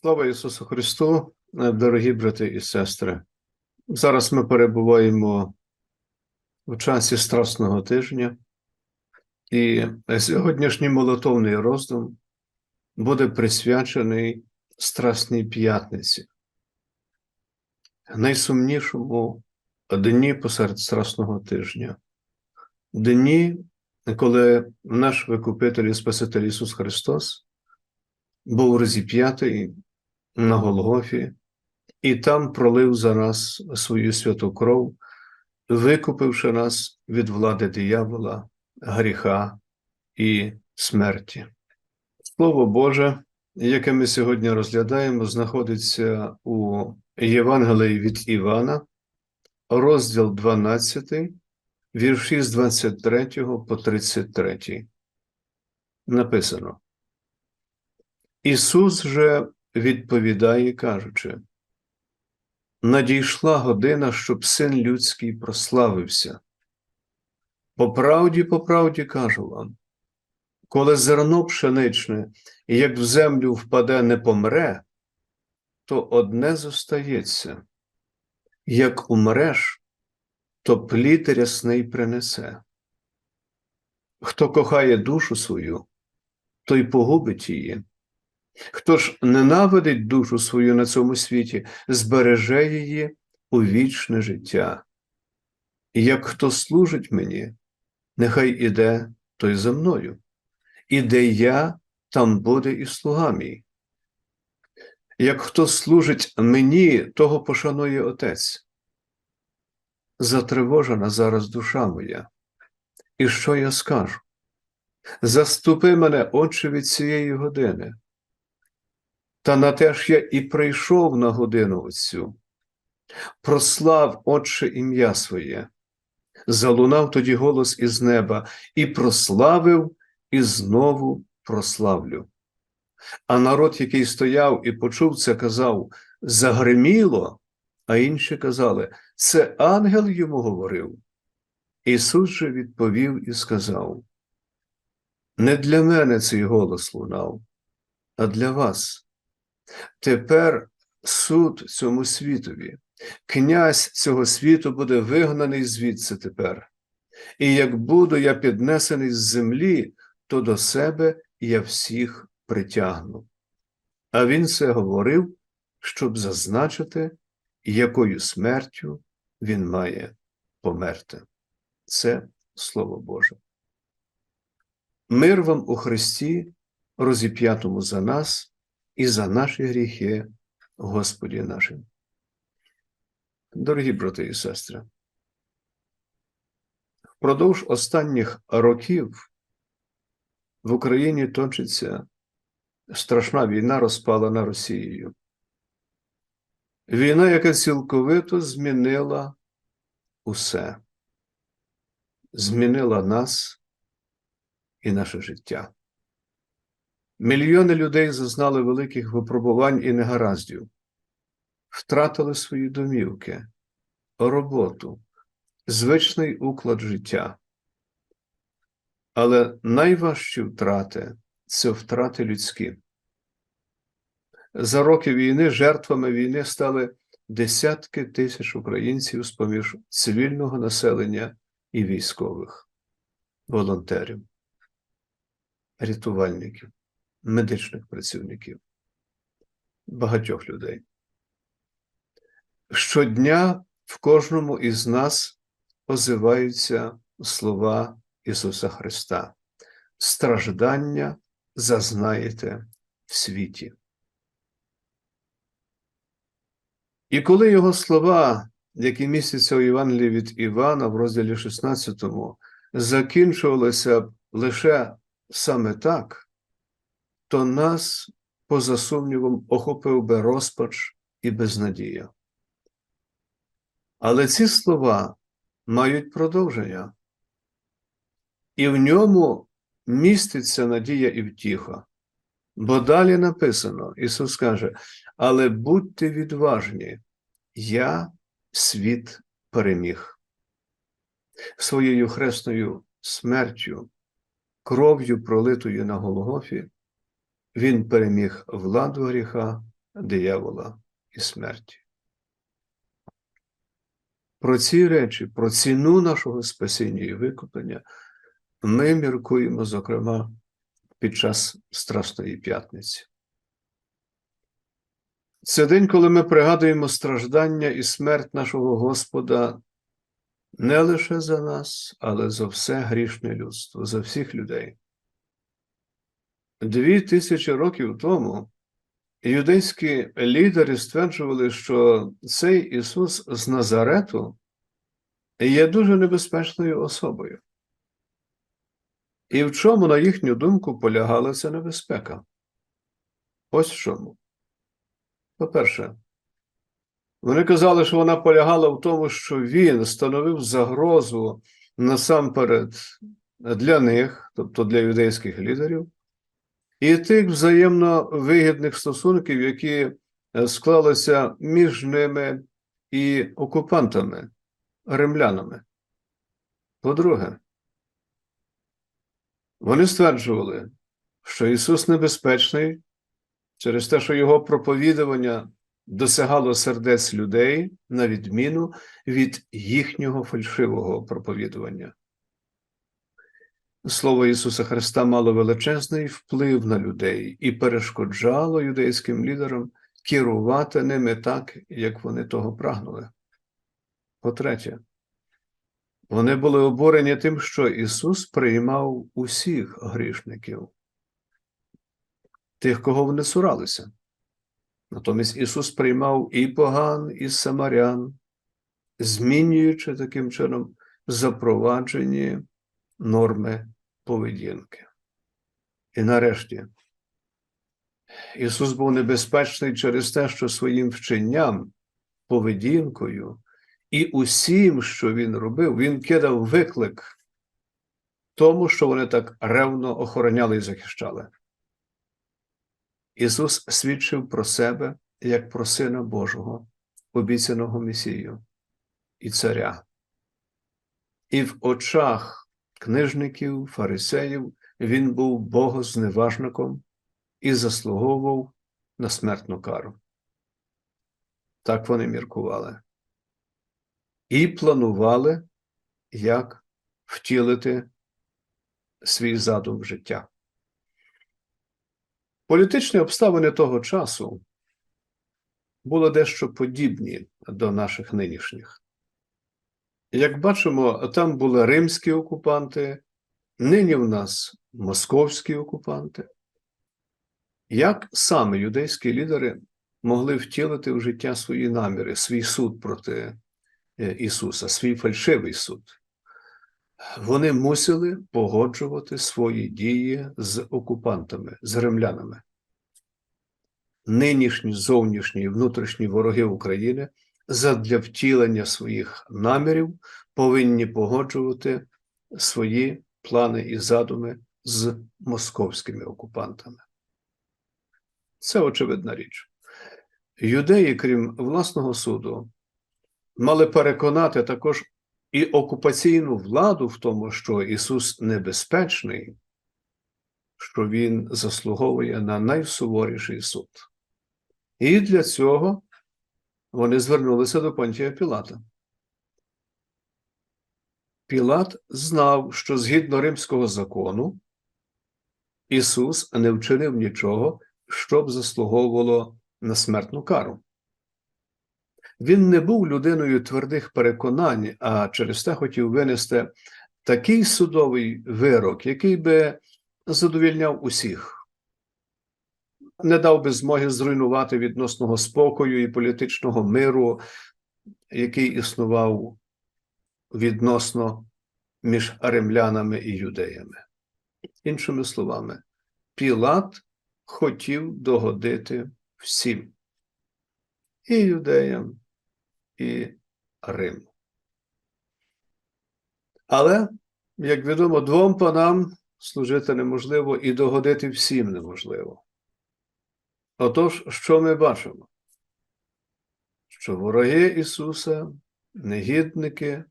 Слава Ісусу Христу, е, дорогі брати і сестри. Зараз ми перебуваємо в часі Страсного тижня, і сьогоднішній молитовний роздум буде присвячений Страсній п'ятниці, найсумнішому дні посеред Страсного тижня, дні, коли наш Викупитель і Спаситель Ісус Христос був розіп'ятий на Голгофі, і там пролив за нас свою святу кров, викупивши нас від влади диявола, гріха і смерті. Слово Боже, яке ми сьогодні розглядаємо, знаходиться у Євангелії від Івана, розділ 12, вірші з 23 по 33. Написано. Ісус же відповідає, кажучи, надійшла година, щоб син людський прославився. По правді, по правді кажу вам, коли зерно пшеничне, як в землю впаде, не помре, то одне зостається, як умреш, то плід рясний принесе. Хто кохає душу свою, той погубить її. Хто ж ненавидить душу свою на цьому світі, збереже її у вічне життя. І як хто служить мені, нехай іде той за мною, і де я, там буде і слуга мій. Як хто служить мені, того пошанує Отець. Затривожена зараз душа моя. І що я скажу? Заступи мене, Отче, від цієї години. Та на те ж я і прийшов на годину оцю. Прослав, Отче, ім'я своє. Залунав тоді голос із неба, і прославив, і знову прославлю. А народ, який стояв і почув це, казав загриміло, а інші казали, це ангел йому говорив. Ісус же відповів і сказав: Не для мене цей голос лунав, а для вас. Тепер суд цьому світові, князь цього світу буде вигнаний звідси тепер. І як буду я піднесений з землі, то до себе я всіх притягну. А він це говорив, щоб зазначити, якою смертю він має померти. Це Слово Боже. Мир вам у Христі, розіп'ятому за нас і за наші гріхи, Господі нашим. Дорогі брати і сестри, впродовж останніх років в Україні точиться страшна війна, розпалена Росією. Війна, яка цілковито змінила усе, змінила нас і наше життя. Мільйони людей зазнали великих випробувань і негараздів, втратили свої домівки, роботу, звичний уклад життя. Але найважчі втрати це втрати людські. За роки війни жертвами війни стали десятки тисяч українців з поміж цивільного населення і військових, волонтерів, рятувальників медичних працівників, багатьох людей. Щодня в кожному із нас озиваються слова Ісуса Христа. Страждання зазнаєте в світі. І коли його слова, які містяться у Євангелії від Івана в розділі 16, закінчувалися лише саме так, то нас, поза сумнівом, охопив би розпач і безнадія. Але ці слова мають продовження, і в ньому міститься надія і втіха. Бо далі написано, Ісус каже, але будьте відважні, я світ переміг. Своєю хресною смертю, кров'ю, пролитою на Голгофі, він переміг владу гріха, диявола і смерті. Про ці речі, про ціну нашого спасіння і викуплення ми міркуємо, зокрема, під час Страсної п'ятниці. Це день, коли ми пригадуємо страждання і смерть нашого Господа не лише за нас, але за все грішне людство, за всіх людей. Дві тисячі років тому юдейські лідери стверджували, що цей Ісус з Назарету є дуже небезпечною особою. І в чому, на їхню думку, полягала ця небезпека? Ось в чому. По-перше, вони казали, що вона полягала в тому, що він становив загрозу насамперед для них, тобто для юдейських лідерів, і тих взаємно вигідних стосунків, які е, склалися між ними і окупантами, римлянами. По-друге, вони стверджували, що Ісус небезпечний через те, що Його проповідування досягало сердець людей на відміну від їхнього фальшивого проповідування. Слово Ісуса Христа мало величезний вплив на людей і перешкоджало юдейським лідерам керувати ними так, як вони того прагнули. По-третє, вони були обурені тим, що Ісус приймав усіх грішників, тих, кого вони цуралися. Натомість Ісус приймав і поган, і самарян, змінюючи таким чином запроваджені норми поведінки. І нарешті, Ісус був небезпечний через те, що своїм вченням, поведінкою і усім, що Він робив, Він кидав виклик тому, що вони так ревно охороняли і захищали. Ісус свідчив про себе як про Сина Божого, обіцяного Месію і Царя. І в очах книжників, фарисеїв він був богозневажником і заслуговував на смертну кару. Так вони міркували. І планували, як втілити свій задум життя. Політичні обставини того часу були дещо подібні до наших нинішніх. Як бачимо, там були римські окупанти, нині в нас московські окупанти. Як саме юдейські лідери могли втілити в життя свої наміри, свій суд проти е, Ісуса, свій фальшивий суд? Вони мусили погоджувати свої дії з окупантами, з римлянами. Нинішні зовнішні і внутрішні вороги України задля втілення своїх намірів повинні погоджувати свої плани і задуми з московськими окупантами. Це очевидна річ. Юдеї, крім власного суду, мали переконати також і окупаційну владу в тому, що Ісус небезпечний, що Він заслуговує на найсуворіший суд. І для цього вони звернулися до Понтія Пілата. Пілат знав, що згідно римського закону Ісус не вчинив нічого, щоб заслуговувало на смертну кару. Він не був людиною твердих переконань, а через те хотів винести такий судовий вирок, який би задовільняв усіх не дав би змоги зруйнувати відносного спокою і політичного миру, який існував відносно між римлянами і юдеями. Іншими словами, Пілат хотів догодити всім і юдеям, і Риму. Але, як відомо, двом панам служити неможливо і догодити всім неможливо. Отож, що ми бачимо? Що вороги Ісуса, негідники,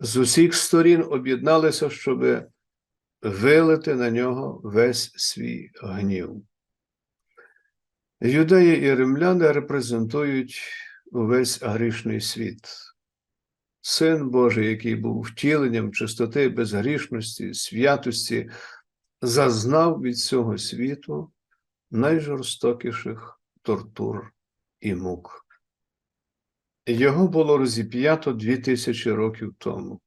з усіх сторін об'єдналися, щоб вилити на нього весь свій гнів. Юдеї і римляни репрезентують увесь грішний світ. Син Божий, який був втіленням чистоти, безгрішності, святості, зазнав від цього світу найжорстокіших тортур і мук. Його було розіп'ято дві тисячі років тому.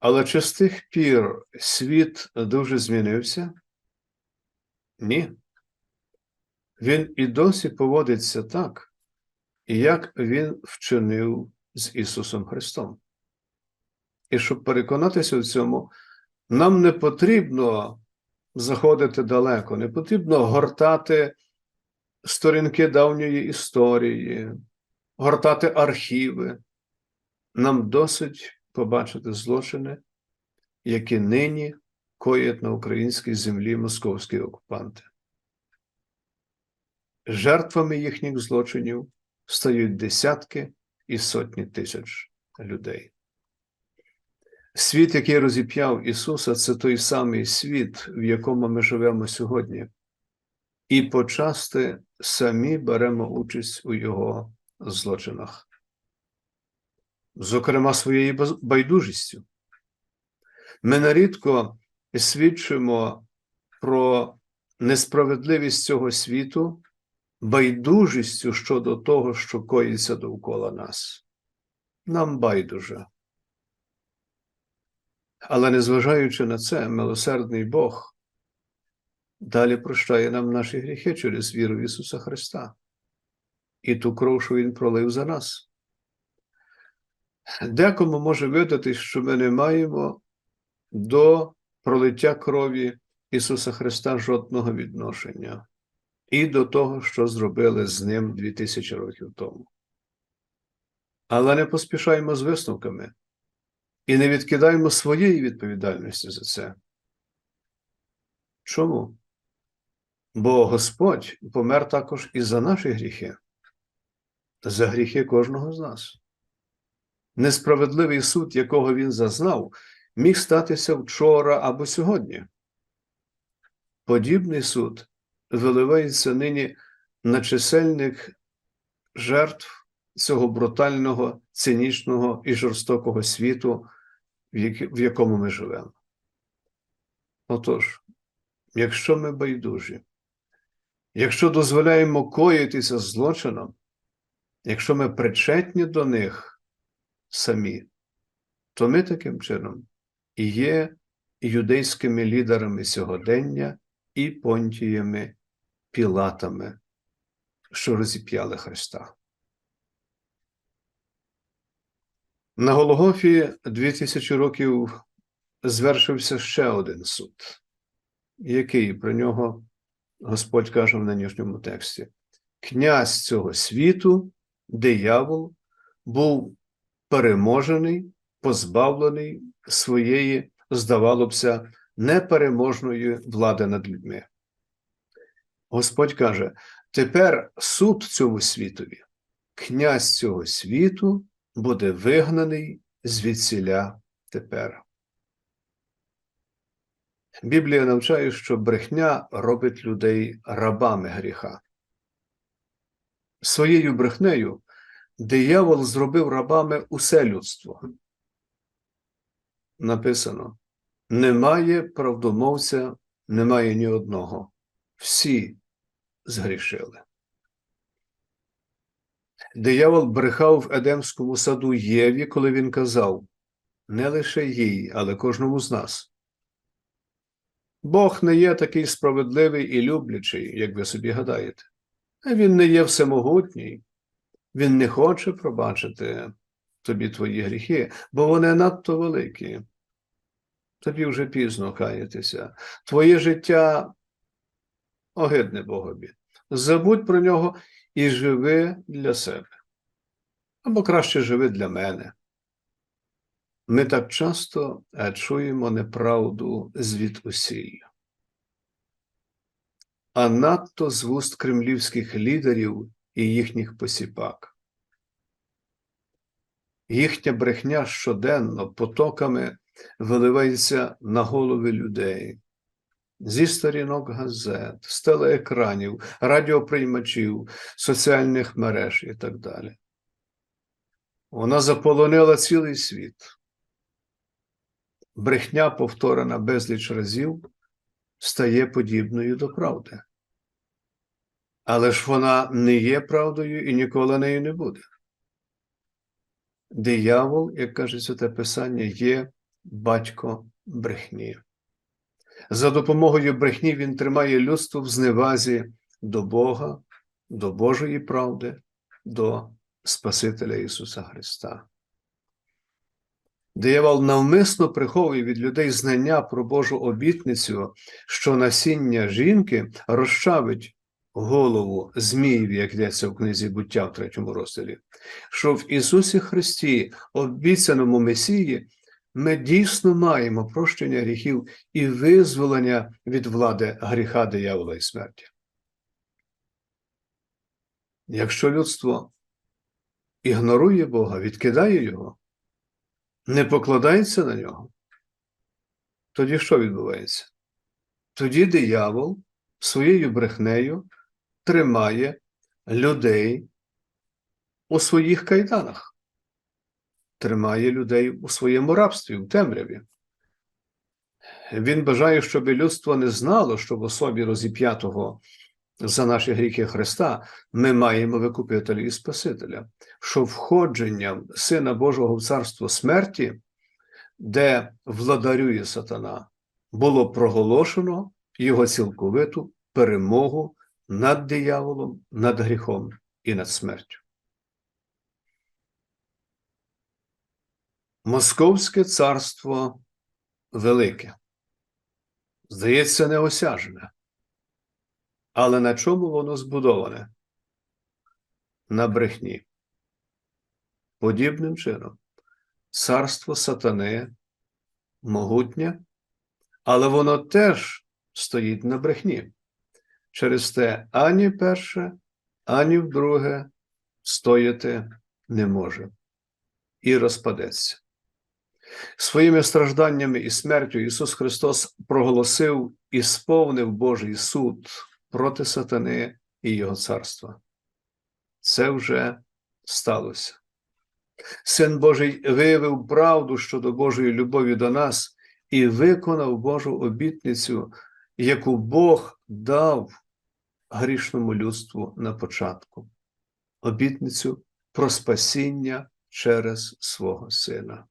Але чи з тих пір світ дуже змінився? Ні. Він і досі поводиться так, як він вчинив з Ісусом Христом. І щоб переконатися в цьому, нам не потрібно заходити далеко, не потрібно гортати сторінки давньої історії, гортати архіви. Нам досить побачити злочини, які нині коять на українській землі московські окупанти. Жертвами їхніх злочинів стають десятки і сотні тисяч людей. Світ, який розіп'яв Ісуса, це той самий світ, в якому ми живемо сьогодні, і почасти самі беремо участь у Його злочинах, зокрема своєю байдужістю. Ми нарідко свідчимо про несправедливість цього світу байдужістю щодо того, що коїться довкола нас. Нам байдуже. Але незважаючи на це, милосердний Бог далі прощає нам наші гріхи через віру в Ісуса Христа і ту кров, що Він пролив за нас. Декому може видатись, що ми не маємо до пролиття крові Ісуса Христа жодного відношення і до того, що зробили з ним 2000 років тому. Але не поспішаємо з висновками і не відкидаємо своєї відповідальності за це. Чому? Бо Господь помер також і за наші гріхи, за гріхи кожного з нас. Несправедливий суд, якого він зазнав, міг статися вчора або сьогодні. Подібний суд виливається нині на чисельних жертв цього брутального, цинічного і жорстокого світу, в якому ми живемо. Отож, якщо ми байдужі, якщо дозволяємо коїтися злочином, якщо ми причетні до них самі, то ми таким чином і є юдейськими лідерами сьогодення і понтіями пілатами, що розіп'яли Христа. На Голгофі 2000 років звершився ще один суд, який про нього Господь каже в нинішньому тексті. Князь цього світу, диявол, був переможений, позбавлений своєї, здавалося, непереможної влади над людьми. Господь каже: тепер суд цьому світові, князь цього світу буде вигнаний звідсіля тепер. Біблія навчає, що брехня робить людей рабами гріха. Своєю брехнею диявол зробив рабами усе людство. Написано: немає правдомовця, немає ні одного. Всі згрішили. Диявол брехав в Едемському саду Єві, коли він казав не лише їй, але кожному з нас. Бог не є такий справедливий і люблячий, як ви собі гадаєте. Він не є всемогутній, він не хоче пробачити тобі твої гріхи, бо вони надто великі. Тобі вже пізно каятися. Твоє життя огидне Богові. Забудь про нього і живи для себе. Або краще живи для мене. Ми так часто е, чуємо неправду звідусіль. А надто з вуст кремлівських лідерів і їхніх посіпак. Їхня брехня щоденно потоками виливається на голови людей, зі сторінок газет, з телеекранів, радіоприймачів, соціальних мереж і так далі. Вона заполонила цілий світ. Брехня, повторена безліч разів, стає подібною до правди. Але ж вона не є правдою і ніколи нею не буде. Диявол, як каже Святе Писання, є батько брехні. За допомогою брехні він тримає людство в зневазі до Бога, до Божої правди, до Спасителя Ісуса Христа. Диявол навмисно приховує від людей знання про Божу обітницю, що насіння жінки розчавить голову Зміїв, як йдеться в книзі буття в третьому розділі, що в Ісусі Христі, обіцяному Месії, ми дійсно маємо прощення гріхів і визволення від влади гріха диявола і смерті. Якщо людство ігнорує Бога, відкидає Його, не покладається на нього, тоді що відбувається? Тоді диявол своєю брехнею тримає людей у своїх кайданах, тримає людей у своєму рабстві, в темряві. Він бажає, щоб людство не знало, що в особі розіп'ятого за наші гріхи Христа ми маємо викупителя і Спасителя, що входженням Сина Божого в царство смерті, де владарює сатана, було проголошено його цілковиту перемогу над дияволом, над гріхом і над смертю. Московське царство велике, здається, неосяжне. Але на чому воно збудоване? На брехні. Подібним чином, царство сатани могутнє, але воно теж стоїть на брехні. Через те ані перше, ані вдруге стояти не може і розпадеться. Своїми стражданнями і смертю Ісус Христос проголосив і сповнив Божий суд проти сатани і Його царства. Це вже сталося. Син Божий виявив правду щодо Божої любові до нас і виконав Божу обітницю, яку Бог дав грішному людству на початку, обітницю про спасіння через свого Сина.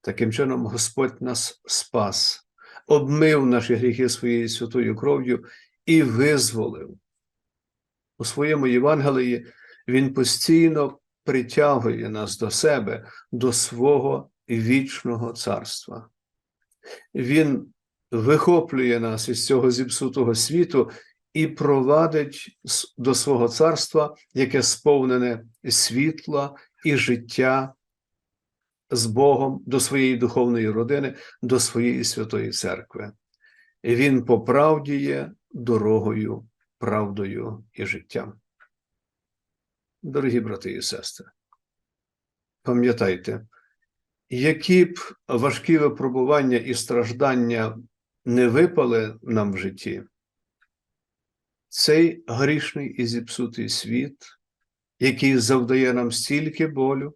Таким чином, Господь нас спас, обмив наші гріхи своєю святою кров'ю і визволив. У своєму Євангелії Він постійно притягує нас до себе, до свого вічного царства. Він вихоплює нас із цього зіпсутого світу і провадить до свого царства, яке сповнене світла і життя з Богом до своєї духовної родини, до своєї святої церкви. І Він по правді є дорогою, правдою і життям. Дорогі брати і сестри, пам'ятайте, які б важкі випробування і страждання не випали нам в житті, цей грішний і зіпсутий світ, який завдає нам стільки болю,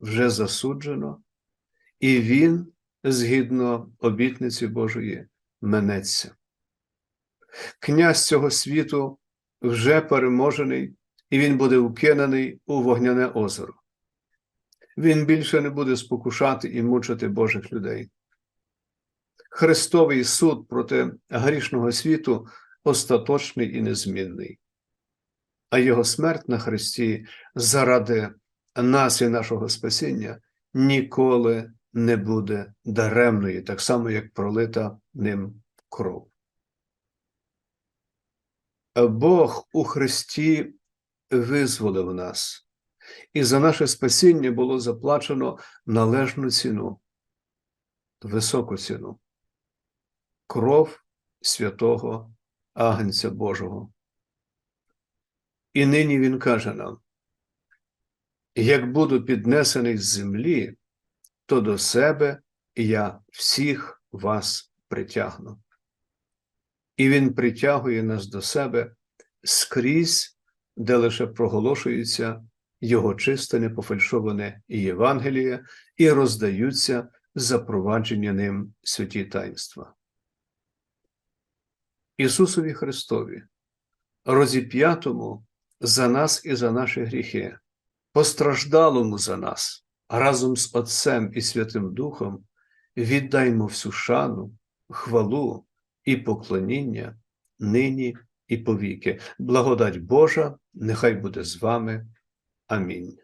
вже засуджено, і він, згідно обітниці Божої, минеться. Князь цього світу вже переможений, і він буде вкинений у вогняне озеро. Він більше не буде спокушати і мучити Божих людей. Христовий суд проти грішного світу остаточний і незмінний, а Його смерть на Христі заради нас і нашого спасіння ніколи не буде даремною, так само, як пролита ним кров. Бог у Христі визволив нас, і за наше спасіння було заплачено належну ціну, високу ціну, кров святого Агнця Божого. І нині Він каже нам: як буду піднесений з землі, то до себе я всіх вас притягну. І Він притягує нас до себе скрізь, де лише проголошується Його чисте непофальшоване Євангеліє і роздаються запровадження ним святі таїнства. Ісусові Христові, розіп'ятому за нас і за наші гріхи, постраждалому за нас, разом з Отцем і Святим Духом, віддаймо всю шану, хвалу і поклоніння нині і повіки. Благодать Божа, нехай буде з вами. Амінь.